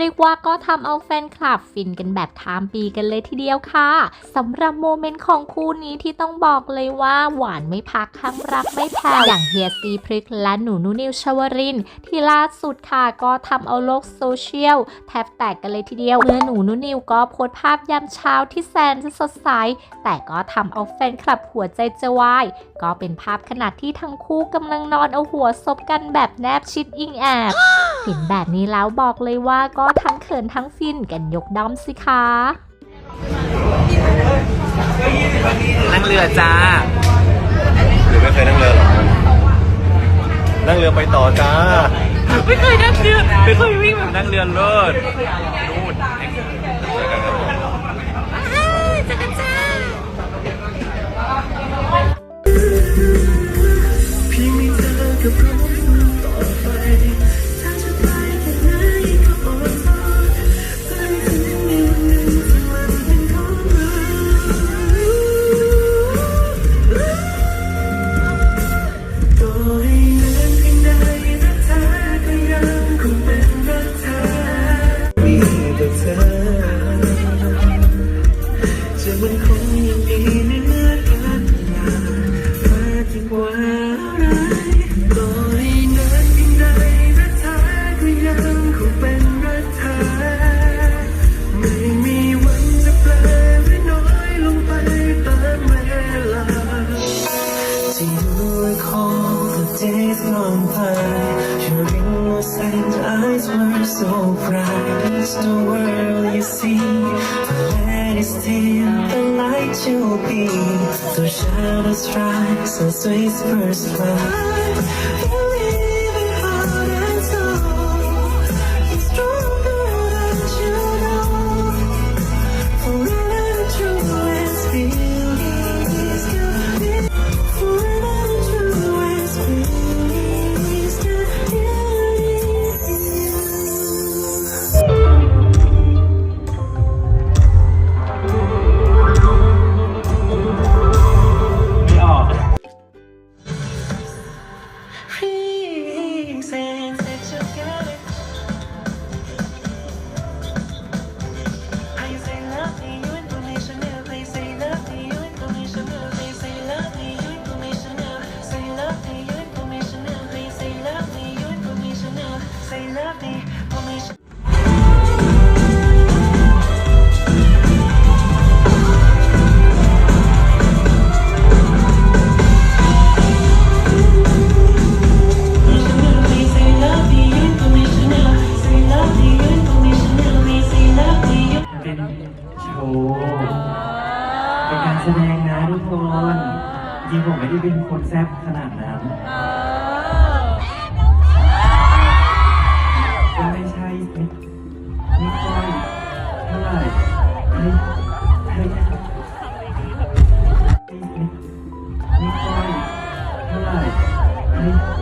เรียกว่าก็ทำเอาแฟนคลับฟินกันแบบทามปีกันเลยทีเดียวค่ะสำหรับโมเมนต์ของคู่นี้ที่ต้องบอกเลยว่าหวานไม่พักข้างรักไม่แผ่วอย่างเฮียซีพริกและหนูนุนิวชวรินที่ล่าสุดค่ะก็ทำเอาโลกโซเชียลแทบแตกกันเลยทีเดียวเมื่อหนูนุนิวก็โพสภาพยามเช้าที่แสนจะสดใส แต่ก็ทำเอาแฟนคลับหัวใจจะวาย ก็เป็นภาพขณะที่ทั้งคู่กำลังนอนเอาหัวซบกันแบบแนบชิดอิงแอบ เห็นแบบนี้แล้วบอกเลยว่าก็ทั้งเขินทั้งฟินกันยกด้อมสิคะนั่งเรือจ้า หรือไม่เคยนั่งเรือหรอ นั่งเรือไปต่อจ้า ไม่เคยนั่งเรือ ไม่เคยวิ่งแบบนั่งเรือเลิศ so bright. It's the world you see. Let it still the light you'll be. The shadows rise as whispers fly. จริงผมไม่ได้เป็นคนแซ่บขนาดนั้น ก็ไม่ใช่ไม่ไม่ค่อยเท่าไหร่ไม่ไม่ไม่ไม่ค่อยเท่าไหร่ไม่ไม่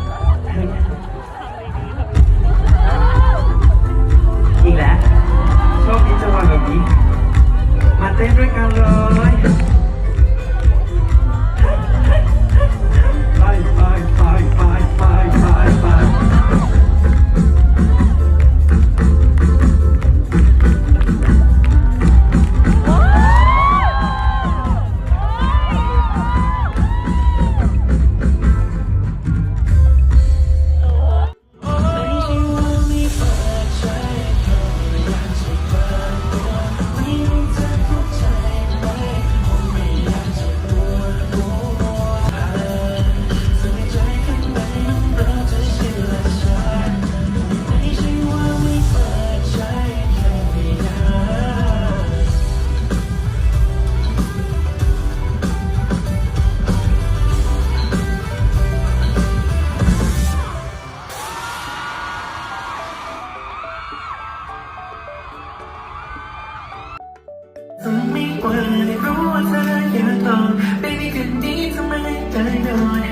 ว่าได้รู้ว่าเธออยากตอไม่ได้คืนนี้ทำไมได้นอน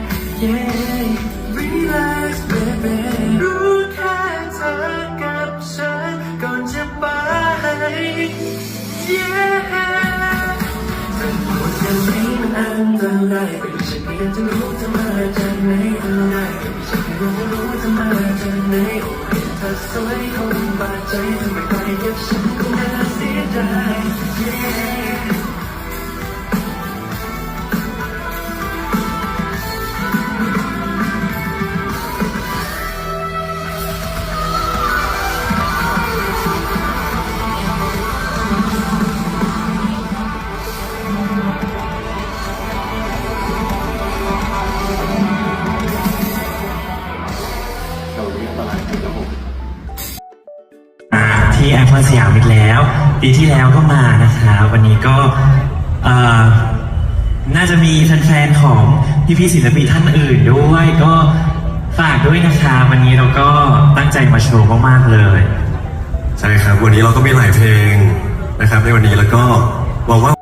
Yeah relax baby รู้แค่เธอกับฉันก่อนจะไป Yeah แต่ปวดอย่างนี้มันอันตรายไปดิฉันไม่อยากจะรู้เธอมาจากไหนอะไรไปดิฉันไม่รู้ว่ารู้ว่าเธอมาจากไหน เธอสวยคงบาดใจทำไมไปกับฉันก็น่าเสียดาย ที่ไอนสยามอีกแล้ว ปีที่แล้วก็มานะคะ วันนี้ก็น่าจะมีแฟนๆของพี่ๆศิลปินท่านอื่นด้วยก็ฝากด้วยนะคะ วันนี้เราก็ตั้งใจมาโชว์มากๆเลย ใช่ครับ วันนี้เราก็มีหลายเพลงนะครับในวันนี้แล้วก็หวังว่า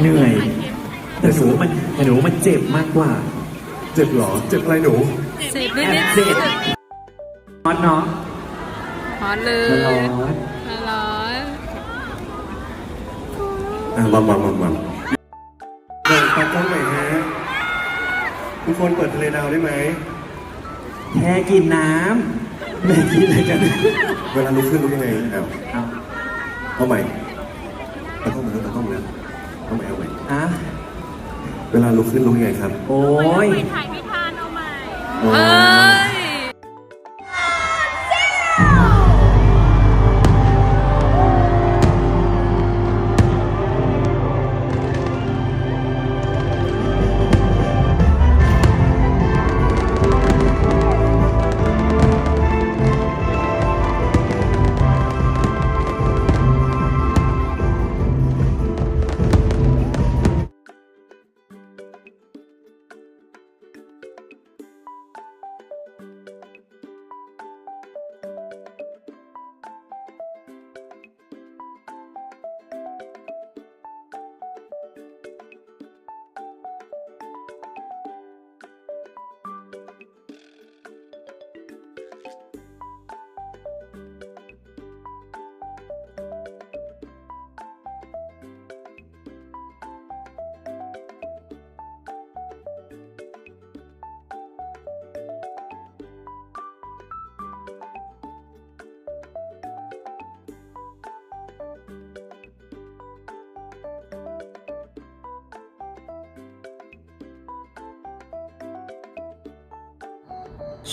เหนื่อย แต่หนูมันแต่หนูมันเจ็บมากกว่าเจ็บเหรอ เจ็บอะไรหนูแอบเจ็บร้อนเนาะฮอตเลมันร้ยอนร้อนอะมัมมัมมัมมัมเปิดตากล้องหน่อยฮะทุกคนเปิดทะเลดาวได้ไหม แค่กินน้ำไม่กินอะไรกันเวลาลุกขึ้นลุกยังไงเอาเอาเอาใหม่ตากล้องมาแล้วตากล้องมาแล้ว เอาใหม่เอาใหม่อะเวลาลุกขึ้นลุกยังไงครับ โอ้ย ถ่ายไม่ทันเอาใหม่อ๋อเอ้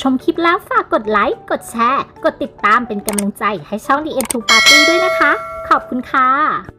ชมคลิปแล้วฝากกดไลค์ กดแชร์ กดติดตามเป็นกำลังใจให้ช่อง The End to Party ด้วยนะคะ ขอบคุณค่ะ